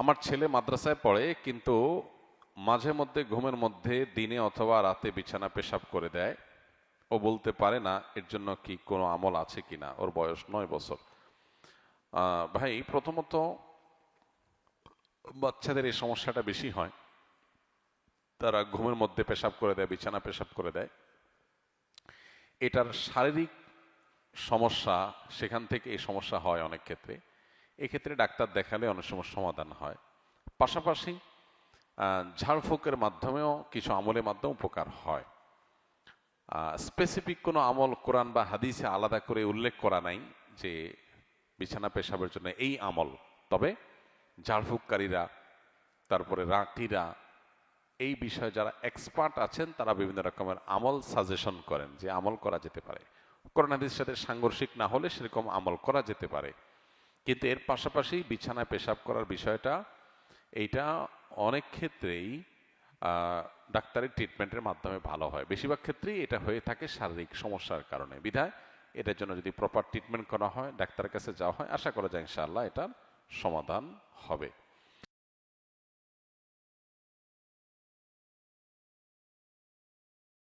আমার ছেলে মাদ্রাসায় পড়ে, কিন্তু মাঝে মধ্যে ঘুমের মধ্যে দিনে অথবা রাতে বিছানা পেশাব করে দেয়। ও বলতে পারে না, এর জন্য কি কোনো আমল আছে কিনা, ওর বয়স নয় বছর। ভাই, প্রথমত বাচ্চাদের এই সমস্যাটা বেশি হয়। তারা ঘুমের মধ্যে পেশাব করে দেয়, বিছানা পেশাব করে দেয়। এটার শারীরিক সমস্যা, সেখান থেকে এই সমস্যা হয় অনেক ক্ষেত্রে। এক্ষেত্রে ডাক্তার দেখালে অনেক সময় সমাধান হয়। পাশাপাশি ঝাড়ফুঁকের মাধ্যমেও কিছু আমলের মাধ্যমে উপকার হয়। স্পেসিফিক কোনো আমল কোরআন বা হাদিসে আলাদা করে উল্লেখ করা নাই যে বিছানা পেশাবের জন্য এই আমল। তবে ঝাড়ফুঁককারীরা, তারপরে রাঁটিরা এই বিষয়ে যারা এক্সপার্ট আছেন, তারা বিভিন্ন রকমের আমল সাজেশন করেন যে আমল করা যেতে পারে। কোরআন হাদিসের সাথে সাংঘর্ষিক না হলে সেরকম আমল করা যেতে পারে। কিন্তু এর পাশাপাশি বিছানায় পেশাব করার বিষয়টা, এইটা অনেক ক্ষেত্রেই ডাক্তারের ট্রিটমেন্টের মাধ্যমে ভালো হয়। বেশিরভাগ ক্ষেত্রেই এটা হয়ে থাকে শারীরিক সমস্যার কারণে। বিধায় এটার জন্য যদি প্রপার ট্রিটমেন্ট করা হয়, ডাক্তারের কাছে যাওয়া হয়, আশা করা যায় ইনশাআল্লাহ এটার সমাধান হবে।